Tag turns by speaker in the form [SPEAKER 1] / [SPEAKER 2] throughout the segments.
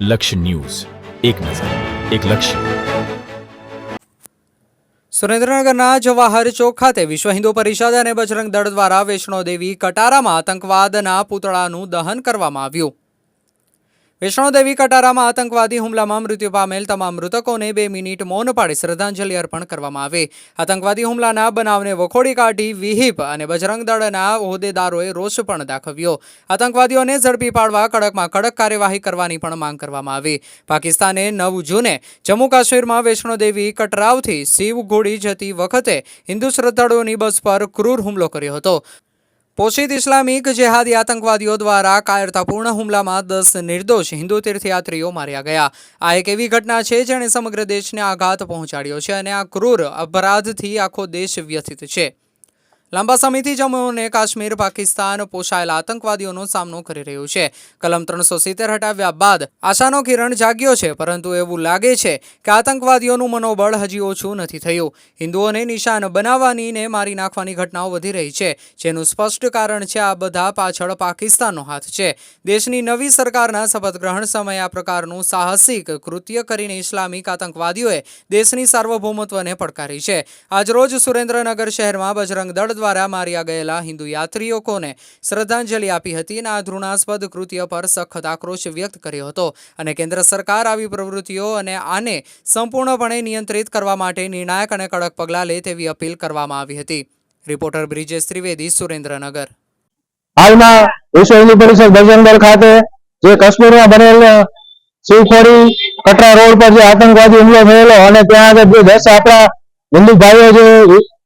[SPEAKER 1] લક્ષ્ય ન્યૂઝ. એક નજર, એક લક્ષ્ય.
[SPEAKER 2] સુરેન્દ્રનગરના જવાહર ચોક ખાતે વિશ્વ હિન્દુ પરિષદ અને બજરંગ દળ દ્વારા વૈષ્ણોદેવી કટારામાં આતંકવાદના પૂતળાનું દહન કરવામાં આવ્યું. વૈષ્ણોદેવી કટારામાં આતંકવાદી હુમલામાં મૃત્યુ પામેલ તમામ મૃતકોને બે મિનિટ મૌન પાડી શ્રદ્ધાંજલિ અર્પણ કરવામાં આવે. આતંકવાદી હુમલાના બનાવને વખોડી કાઢી વિહિપ અને બજરંગ દળના હોદ્દેદારોએ રોષ પણ દાખવ્યો. આતંકવાદીઓને ઝડપી પાડવા કડકમાં કડક કાર્યવાહી કરવાની પણ માંગ કરવામાં આવી. પાકિસ્તાને નવ જૂને જમ્મુ કાશ્મીરમાં વૈષ્ણોદેવી કટરાવથી શિવઘોડી જતી વખતે હિન્દુ શ્રદ્ધાળુઓની બસ પર ક્રૂર હુમલો કર્યો હતો. પોષિત ઇસ્લામિક જેહાદી આતંકવાદીઓ દ્વારા કાયરતાપૂર્ણ હુમલામાં દસ નિર્દોષ હિન્દુ તીર્થયાત્રીઓ માર્યા ગયા. આ એક એવી ઘટના છે જેણે સમગ્ર દેશને આઘાત પહોંચાડ્યો છે અને આ ક્રૂર અપરાધથી આખો દેશ વ્યથિત છે. લાંબા સમયથી જમ્મુ અને કાશ્મીર, પાકિસ્તાન પોષાયેલા આતંકવાદીઓનો સામનો કરી રહ્યું છે. કલમ ત્રણસો સિત્તેર હટાવ્યા બાદ આશાનો કિરણ જાગ્યો છે, પરંતુ એવું લાગે છે કે આતંકવાદીઓનું મનોબળ હજી ઓછું નથી થયું. હિન્દુઓને નિશાન બનાવવાની ને મારી નાખવાની ઘટનાઓ વધી રહી છે, જેનું સ્પષ્ટ કારણ છે આ બધા પાછળ પાકિસ્તાનનો હાથ છે. દેશની નવી સરકારના શપથગ્રહણ સમયે આ પ્રકારનું સાહસિક કૃત્ય કરીને ઇસ્લામિક આતંકવાદીઓએ દેશની સાર્વભૌમત્વને પડકારી છે. આજરોજ સુરેન્દ્રનગર શહેરમાં બજરંગ દળ દ્વારા માર્યા ગયેલા હિન્દુ યાત્રીઓને શ્રદ્ધાંજલિ આપી હતી અને આ ઘૃણાસ્પદ કૃત્ય પર સખત આક્રોશ વ્યક્ત કર્યો હતો. અને કેન્દ્ર સરકાર આવી પ્રવૃત્તિઓ અને આને સંપૂર્ણપણે નિયંત્રિત કરવા માટે નિર્ણાયક અને કડક પગલાં લે તેવી અપીલ કરવામાં આવી હતી. રિપોર્ટર બ્રિજેશ ત્રિવેદી, સુરેન્દ્રનગર.
[SPEAKER 3] હાલમાં વિશ્વ હિન્દુ પરિષદ બજરંગદળ ખાતે જે કાશ્મીરમાં બનેલ શિવખોરી કટરા રોડ પર જે આતંકવાદી હુમલો થયેલો અને ત્યાં આગળ જે દસ આપણા હિન્દુ ભાઈઓ જે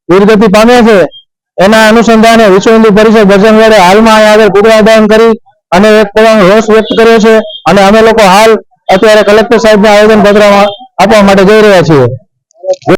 [SPEAKER 3] વીરગતિ પામ્યા છે એના અનુસંધાને વિશ્વ હિન્દુ પરિષદ વડે હાલમાં અહીંયા આગળ પુતળા દહન કરી અને એક પોતાનો રોષ વ્યક્ત કર્યો છે અને અમે લોકો હાલ અત્યારે કલેક્ટર સાહેબને આવેદન પત્ર આપવા માટે જઈ રહ્યા છીએ.